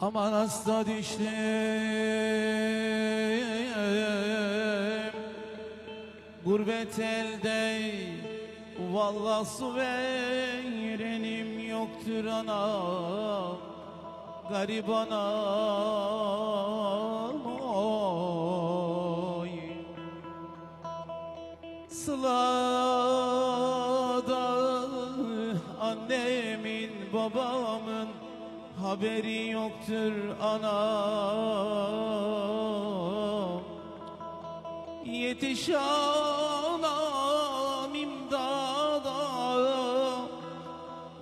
Aman hasta düştüm Gurbet elde Vallahi su verenim yoktur anam. Garip anam oy. Sılada annemin babamın haberi yoktur anam. Yetiş anam imdada.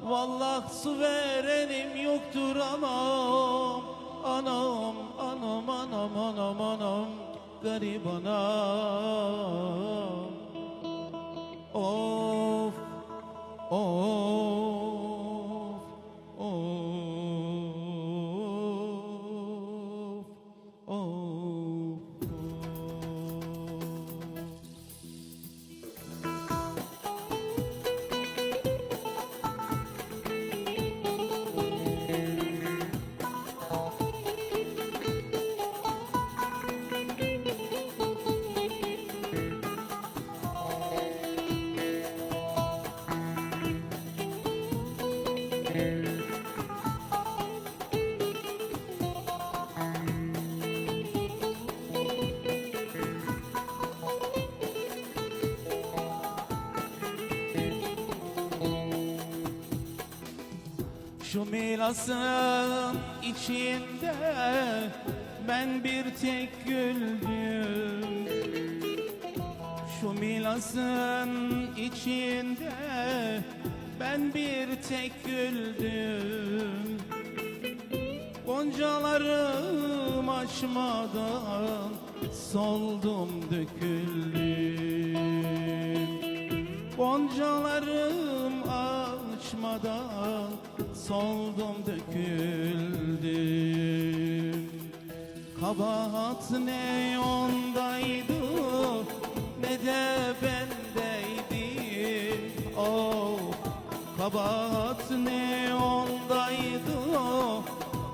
Vallah su verenim yoktur anam. Anam, anam, anam, anam, anam. Garip anam. Of, of, Şu milasın içinde ben bir tek güldüm. Şu milasın içinde ben bir tek güldüm. Goncalarım açmadan soldum döküldüm. Goncalarım açmadan soldum döküldüm. Kabahat ne ondaydı ne de bendeydi. Oh kabahat ne ondaydı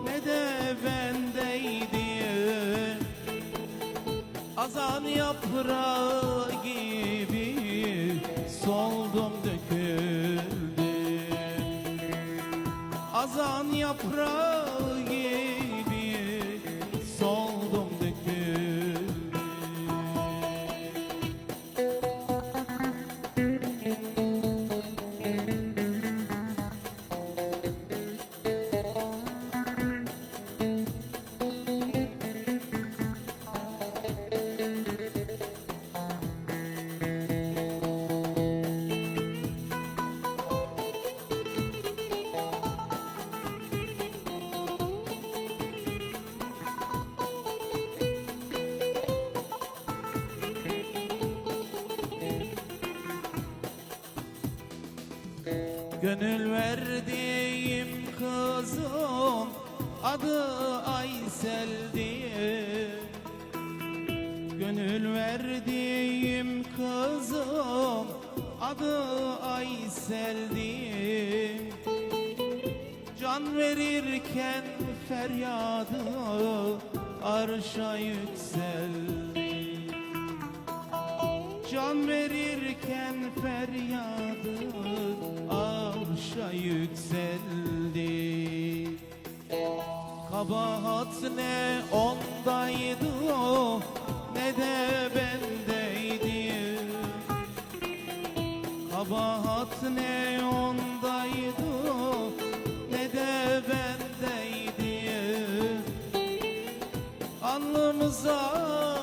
ne de bendeydi. Azan yaprağı gibi soldum döküldüm Azan yaprağı Gönül verdiğim kızım adı Aysel diye. Gönül verdiğim kızım adı Aysel diye. Can verirken feryadı arşa yükseldi. Can verirken feryadı arşa yükseldi. Kabahat ne ondaydı ne de bendeydi. Kabahat ne ondaydı ne de bendeydi. Alnımıza